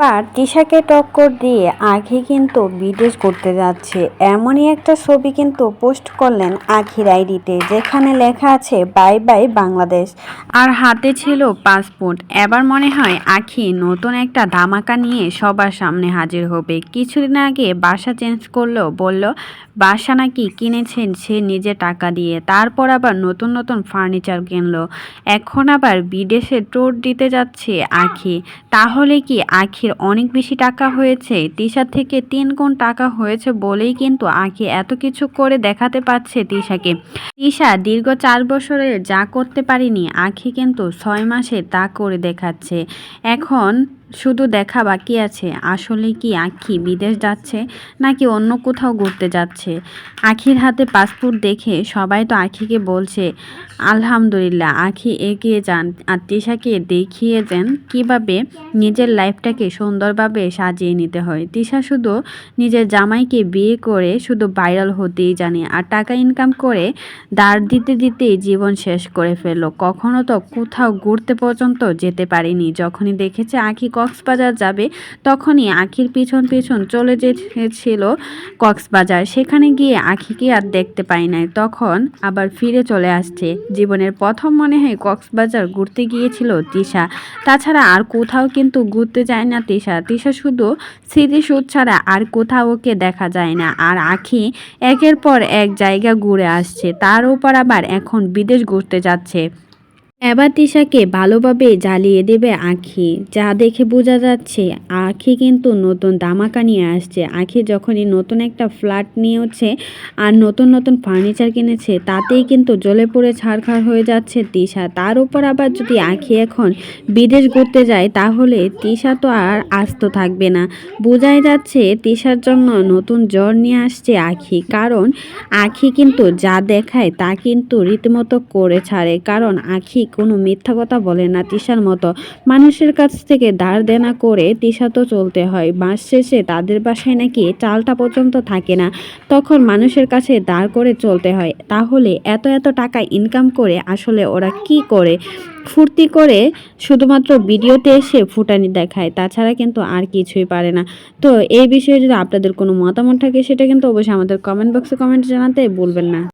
এবার তিশাকে টক্কর দিয়ে আখি কিন্তু বিদেশ করতে যাচ্ছে। এমনই একটা ছবি কিন্তু পোস্ট করলেন আখির আইডিতে, যেখানে লেখা আছে, বাই বাই বাংলাদেশ। আর হাতে ছিল পাসপোর্ট। এবার মনে হয় আখি নতুন একটা ধামাকা নিয়ে সবার সামনে হাজির হবে। কিছুদিন আগে বাসা চেঞ্জ করল, বলল, বাসা নাকি কিনেছেন সে নিজে টাকা দিয়ে। তারপর আবার নতুন নতুন ফার্নিচার কিনলো। এখন আবার বিদেশে ট্যুর দিতে যাচ্ছে আখি তাহলে কি আখির অনেক বেশি টাকা হয়েছে। তিশা থেকে তিন গুণ টাকা হয়েছে বলেই কিন্তু আখি এত কিছু করে দেখাতে পারছে তিশাকে। তিশা দীর্ঘ চার বছরে যা করতে পারিনি, আখি কিন্তু ছয় মাসে তা করে দেখাচ্ছে। এখন শুধু দেখা বাকি আছে, আসলে কি আখি বিদেশ যাচ্ছে নাকি অন্য কোথাও ঘুরতে যাচ্ছে? আখির হাতে পাসপোর্ট দেখে সবাই তো আখিকে বলছে, আলহামদুলিল্লাহ, আখি এগিয়ে যান। আর তিশাকে দেখিয়ে দেন কীভাবে নিজের লাইফটাকে সুন্দরভাবে সাজিয়ে নিতে হয়। তিশা শুধু নিজের জামাইকে বিয়ে করে শুধু ভাইরাল হতেই জানে আর টাকা ইনকাম করে দাঁড় দিতে দিতেই জীবন শেষ করে ফেলল। কখনো তো কোথাও ঘুরতে পর্যন্ত যেতে পারেনি। যখনই দেখেছে আখি কক্সবাজার যাবে, তখনই আখির পিছন পিছন চলে যেছিল কক্সবাজার। সেখানে গিয়ে আখিকে আর দেখতে পাই নাই। তখন আবার ফিরে চলে আসছে। জীবনের প্রথম মনে হয় কক্সবাজার ঘুরতে গিয়েছিল তিশা। তাছাড়া আর কোথাও কিন্তু ঘুরতে যায় না তিশা। তিশা শুধু স্মৃতিসুদ ছাড়া আর কোথাও ওকে দেখা যায় না। আর আখি একের পর এক জায়গা ঘুরে আসছে। তার উপর আবার এখন বিদেশ ঘুরতে যাচ্ছে। এবার তিশাকে ভালোভাবে জ্বালিয়ে দেবে আখি। যা দেখে বোঝা যাচ্ছে, আখি কিন্তু নতুন দামাকা নিয়ে আসছে। আখি যখনই নতুন একটা ফ্ল্যাট নিয়েছে আর নতুন নতুন ফার্নিচার কিনেছে, তাতেই কিন্তু জ্বলে পড়ে ছাড়খাড় হয়ে যাচ্ছে তিশা। তার উপর আবার যদি আখি এখন বিদেশ ঘুরতে যায়, তাহলে তিশা তো আর আস্ত থাকবে না। বোঝাই যাচ্ছে তিশার জন্য নতুন জ্বর নিয়ে আসছে আখি। কারণ আখি কিন্তু যা দেখায় তা কিন্তু রীতিমতো করে ছাড়ে। কারণ আখি কোনো মিথ্যা কথা বলে না তিশার মতো। মানুষের কাছ থেকে ধার দেনা করে তিশা তো চলতে হয়। মাস শেষে তাদের বাসায় নাকি চালটা পর্যন্ত থাকে না। তখন মানুষের কাছে দাঁড় করে চলতে হয়। তাহলে এত এত টাকা ইনকাম করে আসলে ওরা কি করে? ফুর্তি করে শুধুমাত্র ভিডিওতে এসে ফুটানি দেখায়। তাছাড়া কিন্তু আর কিছুই পারে না। তো এই বিষয়ে যদি আপনাদের কোনো মতামত থাকে, সেটা কিন্তু অবশ্যই আমাদের কমেন্ট বক্সে কমেন্ট জানাতে ভুলবেন না।